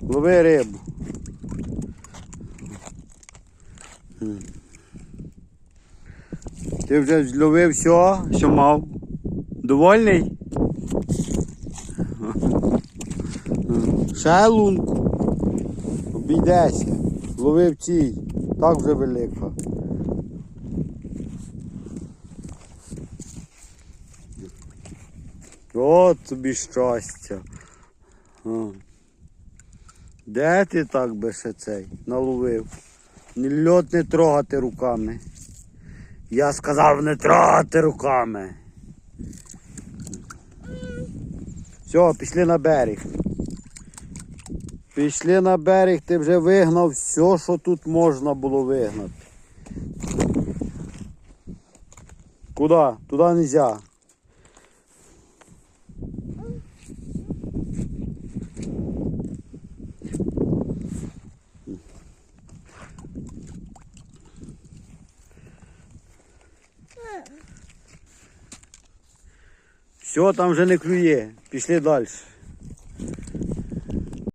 Лови рибу. Ти вже зловив все, що мав. Довольний? Ще лунку. Обійдеся. Ловив цій. Так вже велика. От тобі щастя. Де ти так би ще цей наловив? Льот не трогати руками. Я сказав не трогати руками. Все, пішли на берег. Пішли на берег, ти вже вигнав все, що тут можна було вигнати. Куди? Туди не можна. Все, там вже не клює. Пішли далі.